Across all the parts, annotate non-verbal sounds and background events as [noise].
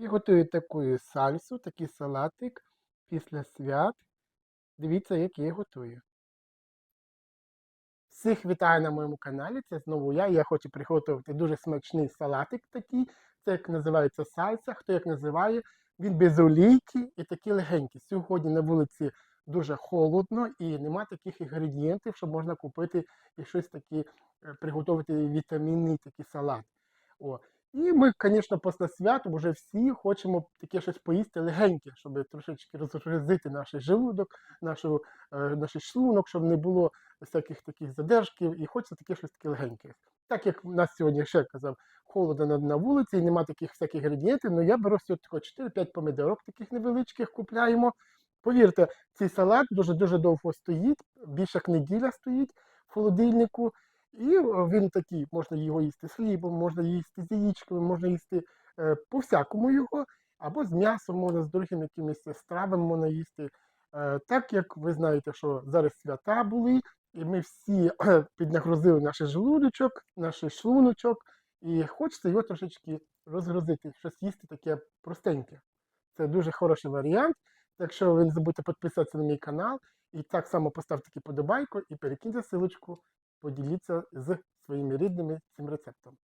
І готую таку сальсу, такий салатик після свят. Дивіться, як я готую. Всіх вітаю на моєму каналі. Це знову я. Я хочу приготувати дуже смачний салатик такий. Це як називається сальса, хто як називає. Він без олійки і такий легенький. Сьогодні на вулиці дуже холодно і нема таких інгредієнтів, що можна купити і щось таке приготувати вітамінний такий салат. О. І ми, звісно, після свят вже всі хочемо таке щось поїсти легеньке, щоб трошечки розгрузити наш желудок, нашу, е, наш шлунок, щоб не було всяких таких задержків, і хочеться таке щось таке легеньке. Так як у нас сьогодні ще казав, холодно на, на вулиці, і нема таких всяких інгредієнтів, але я беру сьогодні 4-5 помідорок таких невеличких купляємо. Повірте, цей салат дуже-дуже довго стоїть, більше як неділя стоїть в холодильнику. І е, він такий, можна його їсти з хлібом, можна їсти з яєчками, можна їсти е, по-всякому його, або з м'ясом, можна з другими якимись стравами можна їсти. Е, так як ви знаєте, що зараз свята були, і ми всі [clears throat] піднагрузили наш желудочок, наш шлуночок, і хочеться його трошечки розгрузити, щось їсти таке простеньке. Це дуже хороший варіант. Так що ви не забудьте підписатися на мій канал і так само поставте подобайку і перекиньте силочку, поділіться з своїми рідними цим рецептом.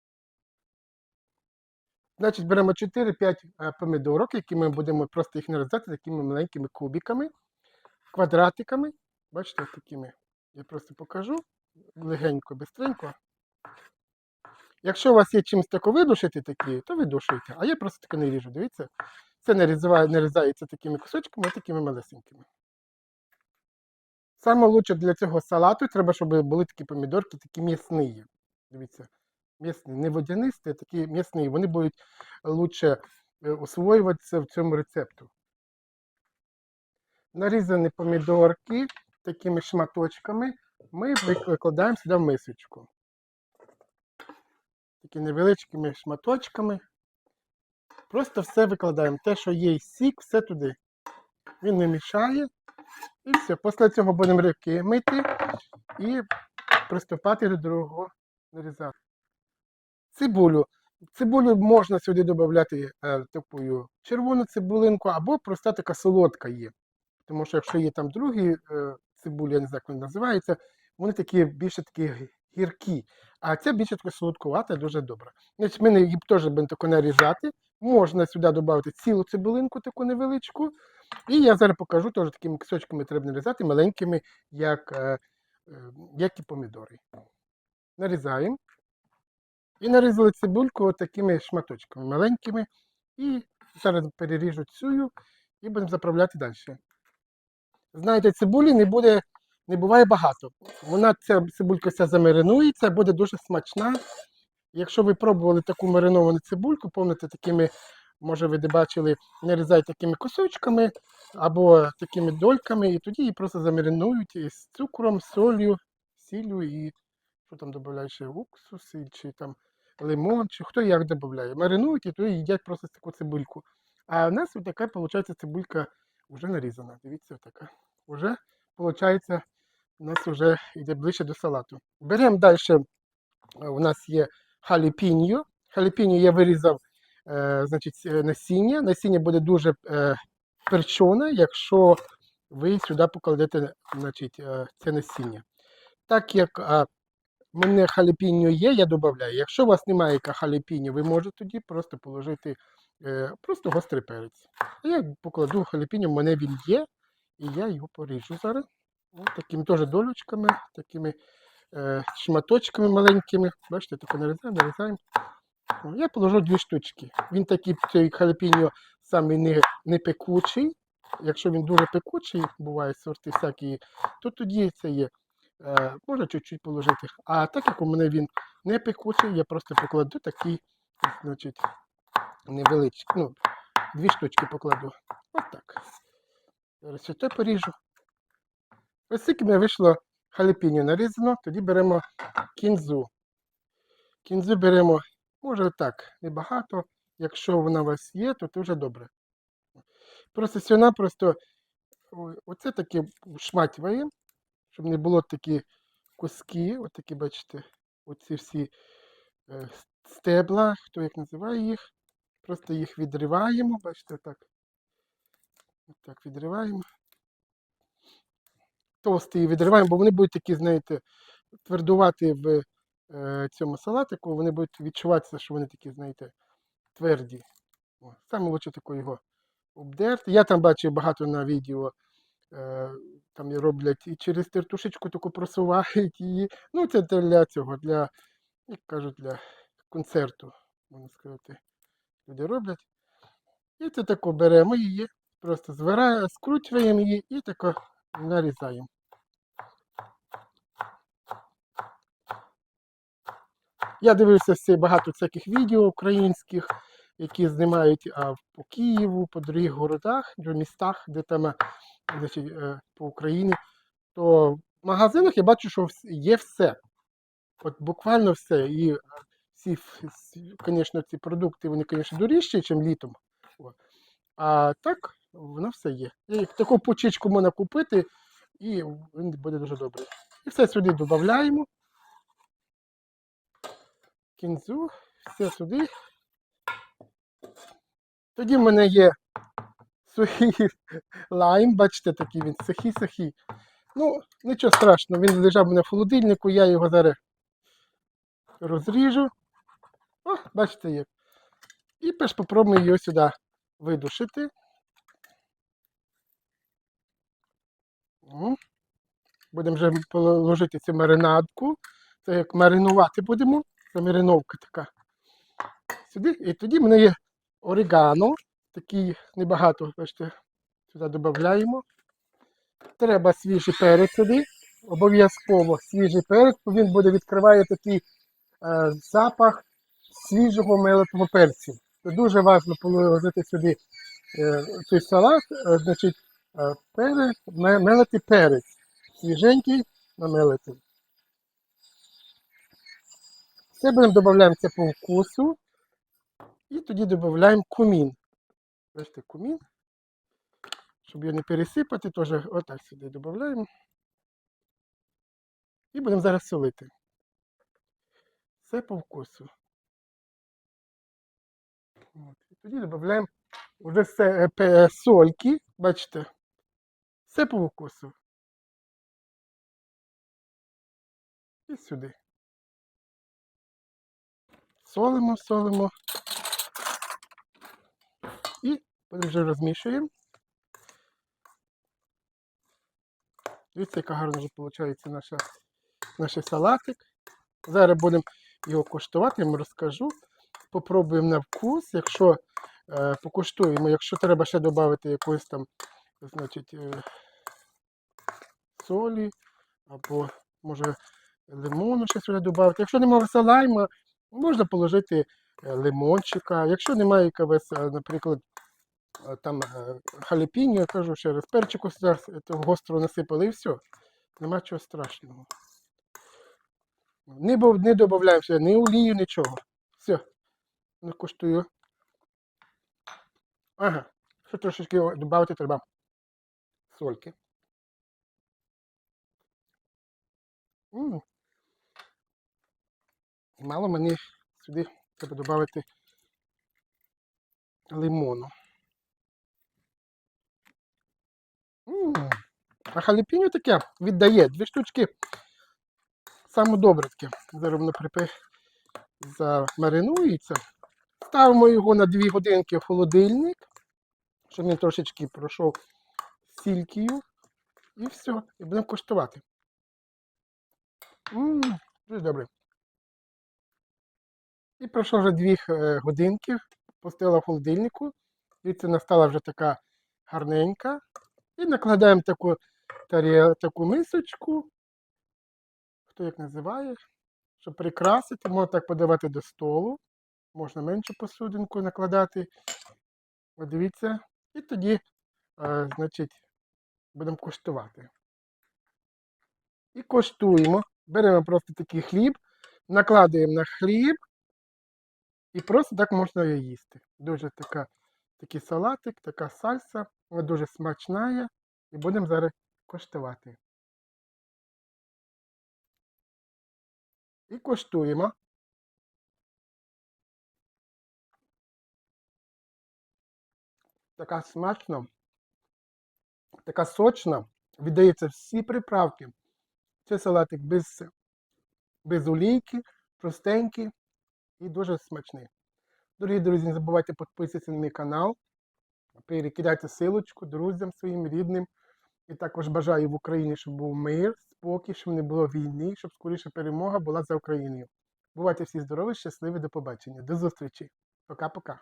Значить, беремо 4-5 е, помідорок, які ми будемо просто їх нарізати такими маленькими кубиками, квадратиками. Бачите, такими. Я просто покажу легенько, бистренько. Якщо у вас є чимось тако видушити такі, то видушуйте. А я просто таке не ріжу. Дивіться, це нарізає, нарізається такими кусочками, такими малесенькими. Саме лучше для цього салату треба, щоб були такі помідорки, такі м'ясні. Дивіться, м'ясні, не водянисті, а такі м'ясні. Вони будуть лучше е, освоюватися в цьому рецепту. Нарізані помідорки такими шматочками ми викладаємо сюди в мисочку. Такі невеличкими шматочками. Просто все викладаємо. Те, що є сік, все туди. Він не мішає. І все. Після цього будемо руки мити і приступати до другого нарізати. Цибулю. Цибулю можна сюди додати е, таку червону цибулинку, або просто така солодка є. Тому що якщо є там другі е, цибулі, я не знаю, як вони називаються, вони такі більше такі гіркі. А ця більше така солодкувата, дуже добра. Значить, Ми її теж будемо таку нарізати. Можна сюди додати цілу цибулинку, таку невеличку. І я зараз покажу теж такими кусочками треба нарізати, маленькими, як, е, е, як і помідори. Нарізаємо. І нарізали цибульку такими шматочками маленькими. І зараз переріжу цю і будемо заправляти далі. Знаєте, цибулі не буде, не буває багато. Вона ця цибулька вся замаринується, буде дуже смачна. Якщо ви пробували таку мариновану цибульку, помните такими, може ви бачили, нарізають такими кусочками або такими дольками, і тоді її просто замаринують із цукром, солью, сіллю і що там додають ще уксус, чи там лимон, чи хто як додає. Маринують і тоді їдять просто таку цибульку. А в нас така, виходить, цибулька вже нарізана. Дивіться, така. Уже, виходить, у нас вже йде ближче до салату. Беремо далі, у нас є халіпіньо. Халіпіньо я вирізав значить, е, насіння. Насіння буде дуже е, перчоне, якщо ви сюди покладете значить, е, це насіння. Так як е, мене халіпіньо є, я додаю. Якщо у вас немає халіпіньо, ви можете тоді просто положити е, просто гострий перець. А я покладу халіпіньо, в мене він є, і я його поріжу зараз. Ось такими теж долючками, такими е, шматочками маленькими. Бачите, тако нарізаємо, нарізаємо. Я положу дві штучки. Він такий цей халапіньо самий не, не пекучий. Якщо він дуже пекучий, буває сорти всякі, то тоді це є. Е, можна чуть-чуть положити. А так як у мене він не пекучий, я просто покладу такий, значить, невеличкий. Ну, дві штучки покладу. От так. Зараз це поріжу. Ось скільки мене вийшло халіпіньо нарізано, тоді беремо кінзу. Кінзу беремо, може так, небагато. Якщо вона у вас є, то вже добре. Просто сюди просто оце таке шматьває, щоб не було такі куски, от такі, бачите, оці всі е, стебла, хто як називає їх. Просто їх відриваємо, бачите, так. Так, відриваємо. Товсті відриваємо, бо вони будуть такі, знаєте, твердувати в цьому салатику, вони будуть відчуватися, що вони такі, знаєте, тверді. Саме лучше тако його обдерти. Я там бачив багато на відео, е, там роблять і через тертушечку таку просувають її. Ну, це для цього, для, як кажуть, для концерту, можна сказати, люди роблять. І це тако беремо її, просто звираємо, скручуємо її і тако нарізаємо. Я дивився всі багато всяких відео українських, які знімають а, по Києву, по других городах, містах, де там е, значить, е, по Україні. То в магазинах я бачу, що є все. От буквально все. І е, всі, звісно, ці продукти, вони, звісно, дорожчі, ніж літом. А так, воно все є. І таку почечку можна купити, і він буде дуже добрий. І все сюди додаємо. Кінзу, все туди. Тоді в мене є сухий [laughs] лайм, бачите, такий він сухий-сухий. Ну, нічого страшного, він лежав у мене в холодильнику, я його зараз розріжу. О, бачите як. І перш попробуємо його сюди видушити. Будемо вже положити цю маринадку. Це як маринувати будемо. Це така. Сюди. І тоді в мене є орегано. Такий небагато, бачите, сюди додаємо. Треба свіжий перець сюди. Обов'язково свіжий перець, бо він буде відкриває такий е, запах свіжого мелитого перцю. Це дуже важливо положити сюди е, цей салат, е, значить, е, перець, ме- перець. Свіженький намелити. Все будемо додаємо це по вкусу. І тоді додаємо кумін. Бачите, кумін. Щоб його не пересипати, теж отак сюди додаємо. І будемо зараз солити. Все по вкусу. От. І тоді додаємо вже все е, пе- сольки, бачите, все по вкусу. І сюди. Солимо, солимо. І вже розмішуємо. Дивіться, яка гарна вже виходить наша, наш салатик. Зараз будемо його коштувати, я вам розкажу. Попробуємо на вкус. Якщо е, покуштуємо, якщо треба ще додати якоїсь там, значить, е, солі, або може лимону ще сюди додати. Якщо немає лайма, можна положити е, лимончика. Якщо немає якогось, е, наприклад, е, там халіпіньо, я кажу ще раз, перчику гострого насипали і все. Нема чого страшного. Не, не додаємо сюди ні олію, нічого. Все. Не коштую. Ага. Ще трошечки додати треба сольки. І мало мені сюди треба додати лимону. А халіпіньо таке віддає. Дві штучки. Саме добре таке. Зараз воно припи замаринується. Ставимо його на 2 годинки в холодильник, щоб він трошечки пройшов сількою. І все. І будемо коштувати. М, Дуже добре. І пройшло вже 2 годинки, пустила в холодильнику. Дивіться, вона стала вже така гарненька. І накладаємо таку, таку мисочку, хто як називає, щоб прикрасити, можна так подавати до столу. Можна меншу посудинку накладати. От дивіться. І тоді, е, значить, будемо коштувати. І коштуємо. Беремо просто такий хліб, накладаємо на хліб, і просто так можна її їсти. Дуже така, такий салатик, така сальса, вона дуже смачна. І будемо зараз коштувати. І коштуємо. така смачна, така сочна, віддається всі приправки. Це салатик без, без олійки, простенький і дуже смачний. Дорогі друзі, не забувайте підписуватися на мій канал, перекидайте силочку друзям своїм рідним. І також бажаю в Україні, щоб був мир, спокій, щоб не було війни, щоб скоріше перемога була за Україною. Бувайте всі здорові, щасливі, до побачення. До зустрічі. Пока-пока.